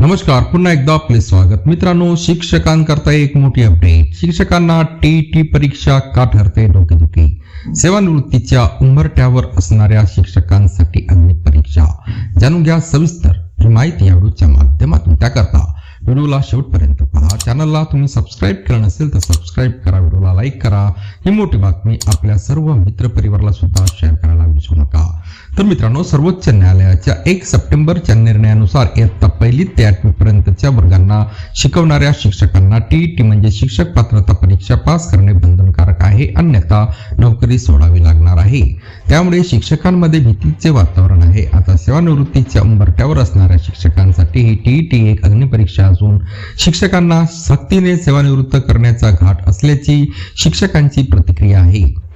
नमस्कार पुन्हा एकदा आपले स्वागत. मित्रांनो शिक्षकांकरता एक मोठी अपडेट शिक्षकांना टी टी परीक्षा का ठरते डोकेदुखी? सेवानिवृत्तीच्या उंबरठ्यावर असणाऱ्या शिक्षकांसाठी अग्नि परीक्षा. जाणून घ्या सविस्तर ही माहिती या व्हिडिओच्या माध्यमातून. त्याकरता व्हिडिओला शेवटपर्यंत पहा. चॅनलला तुम्ही सबस्क्राईब केलं नसेल तर सबस्क्राईब करा व्हिडिओला लाईक करा. ही मोठी बातमी आपल्या सर्व मित्रपरिवाराला सुद्धा शेअर करायला विसरू नका. तर मित्रांनो सर्वोच्च न्यायालयाच्या एक सप्टेंबरच्या निर्णयानुसार इयत्ता पहिली ते आठवीपर्यंतच्या वर्गांना शिकवणाऱ्या शिक्षकांना टीईटी म्हणजे शिक्षक पात्रता परीक्षा पास करणे बंधनकारक आहे. अन्यथा नोकरी सोडावी लागणार आहे. त्यामुळे शिक्षकांमध्ये भीतीचे वातावरण आहे. आता सेवानिवृत्तीच्या उंबरट्यावर असणाऱ्या शिक्षकांसाठी ही टी टी एक अग्निपरीक्षा असून शिक्षकांना सक्तीने सेवानिवृत्त करण्याचा घाट असल्याची शिक्षकांची प्रतिक्रिया आहे.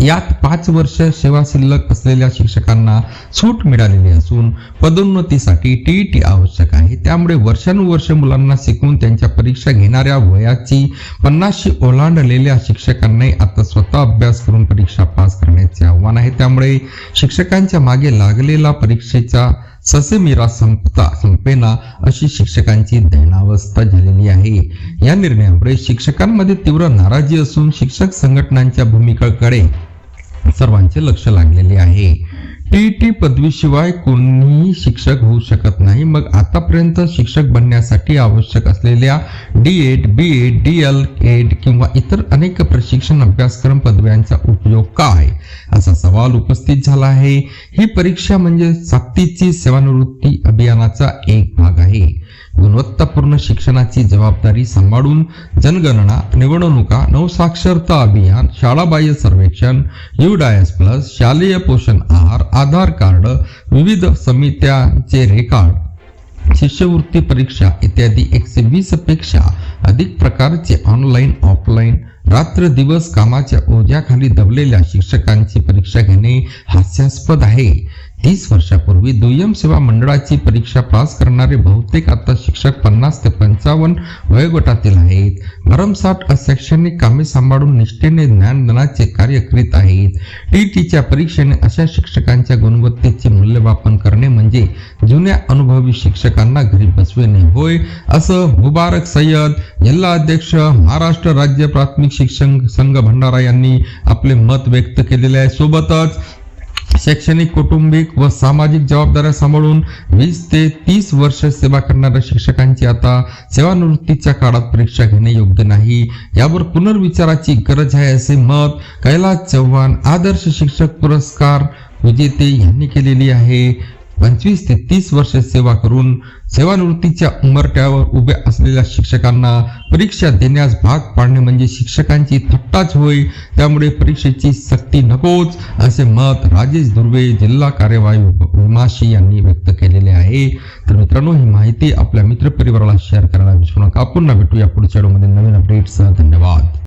यात पाच वर्ष सेवा शिल्लक असलेल्या शिक्षकांना सूट मिळालेली असून पदोन्नतीसाठी टीईटी आवश्यक आहे. त्यामुळे वर्षानुवर्ष मुलांना शिकवून त्यांच्या परीक्षा घेणाऱ्या वयाची पन्नासशी ओलांडलेल्या शिक्षकांनी आता स्वतः अभ्यास करून परीक्षा पास करण्याचे आव्हान आहे. त्यामुळे शिक्षकांच्या मागे लागलेला परीक्षेचा ससेमिरा संपता संपेना अशी शिक्षकांची दैनावस्था झालेली आहे. या निर्णयामुळे शिक्षकांमध्ये तीव्र नाराजी असून शिक्षक संघटनांच्या भूमिकेकडे सर्वांचे लक्ष लागलेले आहे. टी पदवीशिवाय कोणीही शिक्षक होऊ शकत नाही. मग आतापर्यंत शिक्षक बनण्यासाठी आवश्यक असलेल्या D Ed B Ed D El Ed किंवा इतर अनेक प्रशिक्षण अभ्यासक्रम पदव्यांचा उपयोग काय? असा सवाल उपस्थित झाला आहे. ही परीक्षा म्हणजे सक्तीची सेवानिवृत्ती अभियानाचा एक भाग आहे. गुणवत्तापूर्ण शिक्षणाची जबाबदारी सांभाळून जनगणना निवडणुका नवसाक्षरता अभियान शाळाबाह्य सर्वेक्षण यू डायस प्लस शालेय पोषण आहार आधार कार्ड विविध समित्यांचे रेकॉर्ड शिष्यवृत्ती परीक्षा इत्यादी एकशे वीसपेक्षा अधिक प्रकारचे ऑनलाईन ऑफलाईन रात्र दिवस कामाच्या ओझ्याखाली दबलेल्या शिक्षकांची परीक्षा घेणे हास्यास्पद आहे. तीस वर्षापूर्वी दुय्यम सेवा मंडळाची परीक्षा पास करणारे बहुतेक आता शिक्षक पन्नास ते पंचावन्न वयोगटातील आहेत. भरमसाठ शैक्षणिक कामे सांभाळून निष्ठेने ज्ञानदानाचे कार्य करीत आहेत. टीटीच्या परीक्षेने अशा शिक्षकांच्या गुणवत्तेचे मूल्यमापन करणे म्हणजे जुन्या अनुभवी शिक्षकांना घरी बसविणे. होय असं मुबारक सय्यद जिल्हा अध्यक्ष महाराष्ट्र राज्य प्राथमिक शिक्षण संघ भंडारा यांनी आपले मत व्यक्त केलेले आहे. सोबतच शैक्षणिक कौटुंबिक व सामाजिक जबाबदाऱ्या सांभाळून वीस ते तीस वर्ष सेवा करणाऱ्या शिक्षकांची आता सेवानिवृत्तीच्या काळात परीक्षा घेणे योग्य नाही. यावर पुनर्विचाराची गरज आहे असे मत कैलास चव्हाण आदर्श शिक्षक पुरस्कार विजेते यांनी केलेली आहे. पंचवीस ते तीस वर्ष सेवा करून सेवानिवृत्तीच्या उंबरट्यावर उभ्या असलेल्या शिक्षकांना परीक्षा देण्यास भाग पाडणे म्हणजे शिक्षकांची थट्टाच होय त्यामुळे परीक्षेची सक्ती नकोच असे मत राजेश धुर्वे जिल्हा कार्यवाही विमाशी यांनी व्यक्त केलेले आहे. तर मित्रांनो ही माहिती आपल्या मित्रपरिवाराला शेअर करायला विसरू नका. पुन्हा भेटूया पुढच्या व्हिडिओमध्ये. नवीन अपडेट्स धन्यवाद.